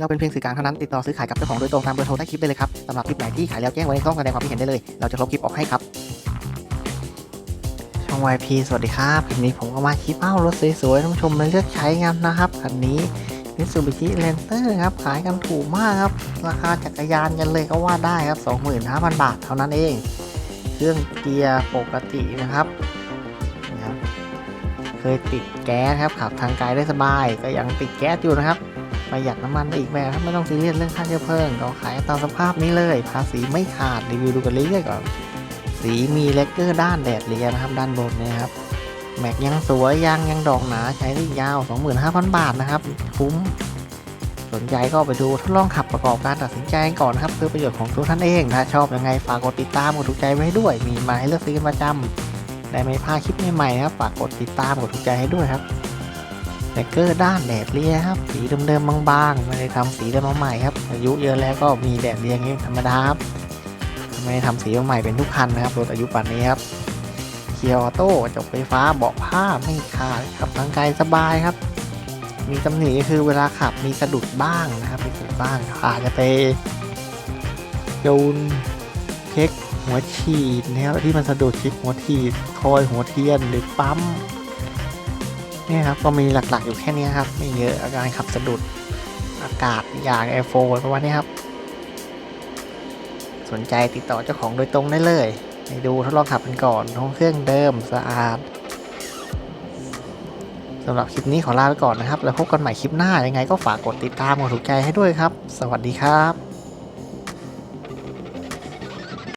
เราเป็นเพียงสื่อกลางเท่านั้นติดต่อซื้อขายกับเจ้าของโดยตรงตามเบอร์โทรใต้คลิปได้เลยครับสำหรับคลิปไหนที่ขายแล้วแจ้งไว้ในช่องแสดงความคิดเห็นได้เลย เราจะลบคลิปออกให้ครับ ช่อง YP สวัสดีครับคลิปนี้ผมก็มาคลิปเอ้ารถสวยๆท่านผู้ชมมาเลือกใช้กันนะครับคันนี้ Mitsubishi Lancer ครับขายกันถูกมากครับ ราคาจักรยานกันเลยก็ว่าได้ครับ 25,000 บาทเท่านั้นเอง เครื่องเกียร์ปกตินะครับนะครับเคยติดแก๊สครับขับทางไกลได้สบาย ก็ยังติดแก๊สอยู่นะครับ ประหยัดน้ำมันไปอีกแบบไม่ต้องซีเรียสเรื่องค่าเชื้อเพลิงก็ขายตามสภาพนี้เลย ภาษีไม่ขาดรีวิวดูกันเรื่อยๆก่อนสีมีเลกเกอร์ด้านแดดเรียนะครับด้านบนนยครับแม็กยังสวยยางยังดอกหนาใช้ได้ยาว 25,000 บาทนะครับคุ้มสนใจก็ไปดูทดลองขับประกอบการตัดสินใจก่อนนะครับเพื่อประโยชน์ของตัวท่านเองถ้าชอบยังไงฝากกดติดตามกดถูกใจไว้ให้ด้วย มีมาให้เลือกซื้อประจำได้ไม่พลาดคลิปใหม่ๆนะครับฝากกดติดตามกดถูกใจให้ด้วยครับ แบเกอร์ด้านแดดเรียครับ สีเดิมๆบางๆไม่ได้ทำสีเดิมมาใหม่ครับ อายุเยอะแล้วก็มีแดดเรียอย่างนี้ธรรมดาครับไม่ได้ทำสีมาใหม่เป็นทุกคันนะครับรถอายุป่านนี้ครับเคียร์ออโต้กระจกไฟฟ้าเบาะผ้าไม่ขาดขับทางไกลสบายครับ มีตำหนิคือเวลาขับมีสะดุดบ้างนะครับมีสะดุดบ้างอาจจะไปโยนเช็คหัวฉีดนะครับที่มันสะดุดช็คหัวฉีดคอยหัวเทียนหรือปั๊ม นี่ยครับก็มีหลักๆอยู่แค่นี้ครับไม่เยอะอาการขับสะดุดอากาศอย่างแอร์โฟประมาณนี้ครับ สนใจติดต่อเจ้าของโดยตรงได้เลยไปดูทดลองขับกันก่อนห้องเครื่องเดิมสะอาดสำหรับคลิปนี้ขอลาไปก่อนนะครับ แล้วพบกันใหม่คลิปหน้ายังไงก็ฝากกดติดตามกดถูกใจให้ด้วยครับ สวัสดีครับ